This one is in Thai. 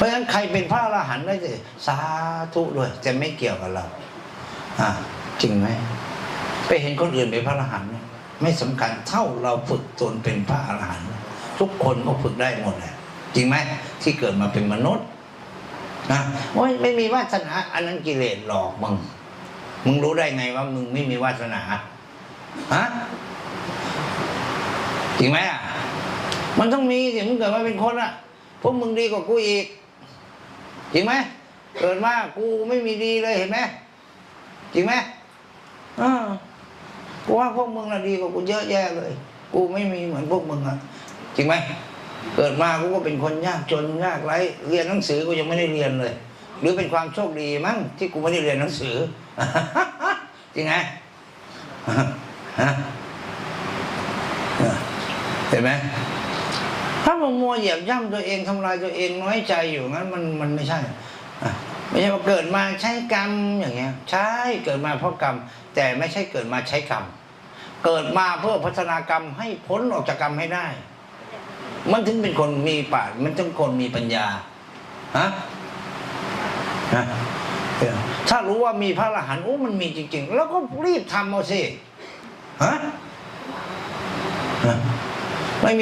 เพราะฉะนั้นใครเป็นพระอรหันต์ได้สิสาธุด้วยแต่ไม่เกี่ยวกับเราอ่าจริงไหมไปเห็นคนอื่นเป็นพระอรหันต์ไม่สำคัญเท่าเราฝึกตนเป็นพระอรหันต์ทุกคนก็ฝึกได้หมดแหละจริงไหมที่เกิดมาเป็นมนุษย์นะโอ้ยไม่มีวาสนา อันนั้นกิเลสหลอกมึง มึงรู้ได้ไงว่ามึงไม่มีวาสนาฮะจริงไหมอะมันต้องมีสิมึงเกิดมาเป็นคนอะพวกมึงดีกว่ากูอีก จริงไหมเกิดมากูไม่มีดีเลยเห็นไหมจริงไหมอ่ากูว่าพวกมึงน่ะดีกว่ากูเยอะแยะเลย กูไม่มีเหมือนพวกมึงอะจริงไหมเกิดมากูก็เป็นคนยากจนยากไร้เรียนหนังสือกูยังไม่ได้เรียนเลย หรือเป็นความโชคดีมั้งที่กูไม่ได้เรียนหนังสือจริงไงฮะเห็นไหม ถ้ามึงมัวเหยียบย่ำตัวเองทำลายตัวเองน้อยใจอยู่งั้นมันมันไม่ใช่ไม่ใช่ว่าเกิดมาใช้กรรมอย่างเงี้ย ใช่เกิดมาเพราะกรรม แต่ไม่ใช่เกิดมาใช้กรรม เกิดมาเพื่อพัฒนากรรมให้พ้นออกจากกรรมให้ได้ มันถึงเป็นคนมีปาชญ์มันถึงคนมีปัญญาฮะฮะถ้ารู้ว่ามีพระอรหันต์โอ้มันมีจริง ๆ แล้วก็รีบทำเอาสิฮะไม่มี